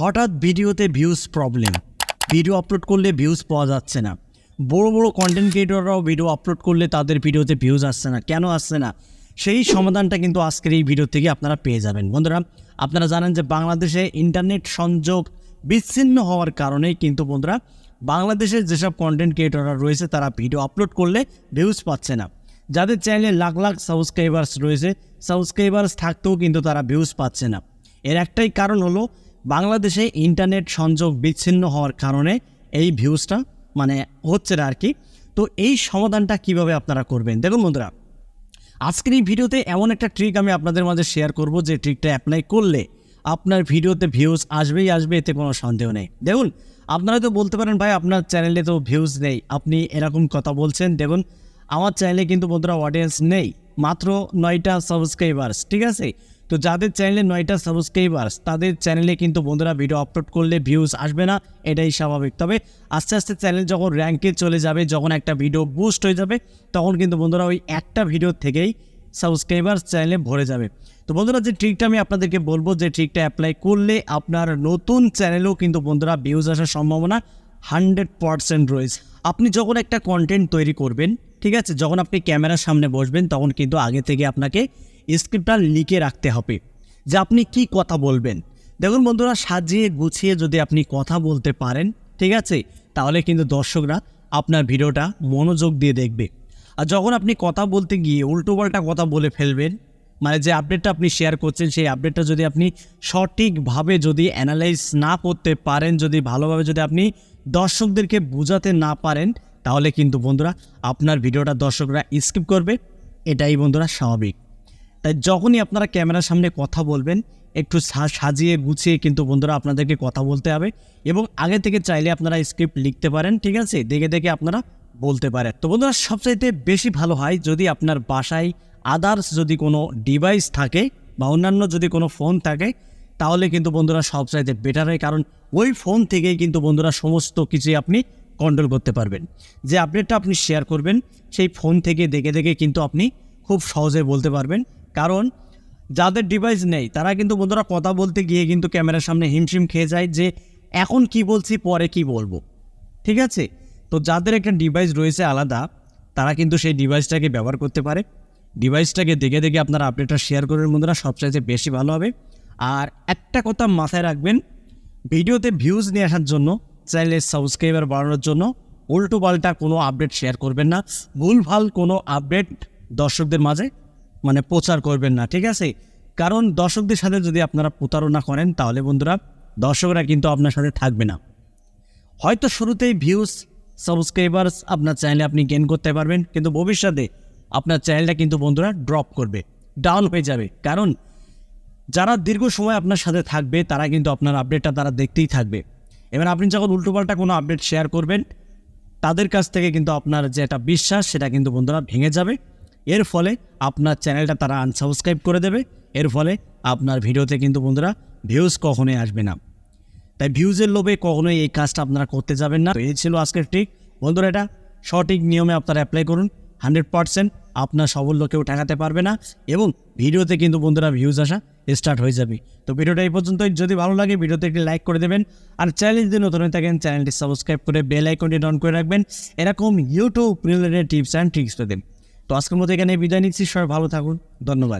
হঠাৎ ভিডিওতে views problem video upload করলে ভিউজ পাওয়া যাচ্ছে না। বড় বড় কন্টেন্ট ক্রিয়েটররাও ভিডিও আপলোড করলে তাদের ভিডিওতে ভিউজ আসছে না। কেন আসছে না? সেই সমাধানটা কিন্তু আজকের এই ভিডিও থেকে আপনারা পেয়ে যাবেন। বন্ধুরা, আপনারা জানেন যে বাংলাদেশে ইন্টারনেট সংযোগ বিচ্ছিন্ন হওয়ার কারণেই কিন্তু বন্ধুরা, বাংলাদেশের যেসব কন্টেন্ট ক্রিয়েটররা রয়েছে তারা ভিডিও আপলোড করলে ভিউজ পাচ্ছে না। যাদের চ্যানেলে লাখ লাখ সাবস্ক্রাইবার্স রয়েছে সাবস্ক্রাইবার্স থাকতেও কিন্তু তারা ভিউজ পাচ্ছে না। এর একটাই কারণ হলো বাংলাদেশে ইন্টারনেট সংযোগ বিচ্ছিন্ন হওয়ার কারণে এই ভিউজটা মানে হচ্ছে না আর কি। তো এই সমাধানটা কীভাবে আপনারা করবেন? দেখুন বন্ধুরা, আজকের এই ভিডিওতে এমন একটা ট্রিক আমি আপনাদের মাঝে শেয়ার করব যে ট্রিকটা অ্যাপ্লাই করলে আপনার ভিডিওতে ভিউজ আসবেই আসবে, এতে কোনো সন্দেহ নেই। দেখুন, আপনারা তো বলতে পারেন, ভাই, আপনার চ্যানেলে তো ভিউজ নেই। আপনি এরকম কথা বলছেন। দেখুন, আমার চ্যানেলে কিন্তু বন্ধুরা অডিয়েন্স নেই, মাত্র নয়টা সাবস্ক্রাইবার্স ঠিক আছে? তো যাদের চ্যানেলে নয়টা সাবস্ক্রাইবার্স তাদের চ্যানেলে কিন্তু বন্ধুরা ভিডিও আপলোড করলে ভিউজ আসবে না, এটাই স্বাভাবিক। তবে আস্তে আস্তে চ্যানেল যখন র্যাঙ্কে চলে যাবে, যখন একটা ভিডিও বুস্ট হয়ে যাবে, তখন কিন্তু বন্ধুরা ওই একটা ভিডিও থেকেই সাবস্ক্রাইবার্স চ্যানেলে ভরে যাবে। তো বন্ধুরা যে ট্রিকটা আমি আপনাদেরকে বলব, যে ট্রিকটা অ্যাপ্লাই করলে আপনার নতুন চ্যানেলেও কিন্তু বন্ধুরা ভিউজ আসার সম্ভাবনা হান্ড্রেড পারসেন্ট রয়েছে। আপনি যখন একটা কন্টেন্ট তৈরি করবেন, ঠিক আছে, যখন আপনি ক্যামেরার সামনে বসবেন, তখন কিন্তু আগে থেকে আপনাকে স্ক্রিপ্টটা লিখে রাখতে হবে যে আপনি কি কথা বলবেন। দেখুন বন্ধুরা, সাজিয়ে গুছিয়ে যদি আপনি কথা বলতে পারেন, ঠিক আছে, তাহলে কিন্তু দর্শকরা আপনার ভিডিওটা মনোযোগ দিয়ে দেখবে। আর যখন আপনি কথা বলতে গিয়ে উল্টোপাল্টা কথা বলে ফেলবেন মানে যে আপডেটটা আপনি শেয়ার করছেন, সেই আপডেটটা যদি আপনি সঠিকভাবে যদি অ্যানালাইজ না করতে পারেন, যদি ভালোভাবে যদি আপনি দর্শকদেরকে বোঝাতে না পারেন, তাহলে কিন্তু বন্ধুরা, আপনার ভিডিওটা দর্শকরা স্কিপ করবে। এটাই বন্ধুরা স্বাভাবিক। তাই যখনই আপনারা ক্যামেরার সামনে কথা বলবেন, একটু সাজিয়ে গুছিয়ে কিন্তু বন্ধুরা আপনাদেরকে কথা বলতে হবে এবং আগে থেকে চাইলে আপনারা স্ক্রিপ্ট লিখতে পারেন, ঠিক আছে? দেখে দেখে আপনারা বলতে পারেন। তো বন্ধুরা, সবচাইতে বেশি ভালো হয় যদি আপনার বাসায় আদার্স যদি কোনো ডিভাইস থাকে বা অন্যান্য যদি কোনো ফোন থাকে, তাহলে কিন্তু বন্ধুরা সবচাইতে বেটার হয়। কারণ ওই ফোন থেকেই কিন্তু বন্ধুরা সমস্ত কিছুই আপনি কন্ট্রোল করতে পারবেন। যে আপডেটটা আপনি শেয়ার করবেন, সেই ফোন থেকে দেখে দেখে কিন্তু আপনি খুব সহজে বলতে পারবেন। কারণ যাদের ডিভাইস নেই, তারা কিন্তু বন্ধুরা কথা বলতে গিয়ে কিন্তু ক্যামেরার সামনে হিমশিম খেয়ে যায় যে এখন কি বলছি, পরে কি বলব। ঠিক আছে? তো যাদের একটা ডিভাইস রয়েছে আলাদা, তারা কিন্তু সেই ডিভাইসটাকে ব্যবহার করতে পারে। ডিভাইসটাকে দেখে দেখে আপনারা আপডেটটা শেয়ার করবেন বন্ধুরা, সবচাইতে বেশি ভালো হবে। আর একটা কথা মাথায় রাখবেন, ভিডিওতে ভিউজ নিয়ে আসার জন্য চ্যানেলের সাবস্ক্রাইবার বাড়ানোর জন্য উল্টো পাল্টা কোনো আপডেট শেয়ার করবেন না। ভুলভাল কোনো আপডেট দর্শকদের মাঝে মানে প্রচার করবেন না, ঠিক আছে? কারণ দর্শকদের সাথে যদি আপনারা প্রতারণা করেন, তাহলে বন্ধুরা, দর্শকরা কিন্তু আপনার সাথে থাকবে না। হয়তো শুরুতেই ভিউজ সাবস্ক্রাইবার্স আপনার চ্যানেলে আপনি গেন করতে পারবেন, কিন্তু ভবিষ্যতে আপনার চ্যানেলটা কিন্তু বন্ধুরা ড্রপ করবে ডাউন হয়ে যাবে। কারণ যারা দীর্ঘ সময় আপনার সাথে থাকবে, তারা কিন্তু আপনার আপডেটটা তারা দেখতেই থাকবে। এবার আপনি যখন উল্টোপাল্টা কোনো আপডেট শেয়ার করবেন, তাদের কাছ থেকে কিন্তু আপনার যে একটা বিশ্বাস, সেটা কিন্তু বন্ধুরা ভেঙে যাবে। এর ফলে আপনার চ্যানেলটা তারা আনসাবস্ক্রাইব করে দেবে। এর ফলে আপনার ভিডিওতে কিন্তু বন্ধুরা ভিউজ কখনোই আসবে না। তাই ভিউজের লোভে কখনোই এই কাজটা আপনারা করতে যাবেন না। এই ছিল আজকের ঠিক বন্ধুরা এটা সঠিক নিয়মে আপনারা অ্যাপ্লাই করুন। হান্ড্রেড পারসেন্ট আপনার সাফল্য কেউ ঠেকাতে পারবে না এবং ভিডিওতে কিন্তু বন্ধুরা ভিউজ আসা স্টার্ট হয়ে যাবে। তো ভিডিওটা এই পর্যন্তই। যদি ভালো লাগে ভিডিওতে একটি লাইক করে দেবেন। আর চ্যানেল যদি নতুন হয়ে থাকেন চ্যানেলটি সাবস্ক্রাইব করে বেল আইকনটি অন করে রাখবেন। এরকম YouTube related tips and tricks পেতেন তো আজকের মতো এখানে বিদায় নিচ্ছি সবাই ভালো থাকুন ধন্যবাদ।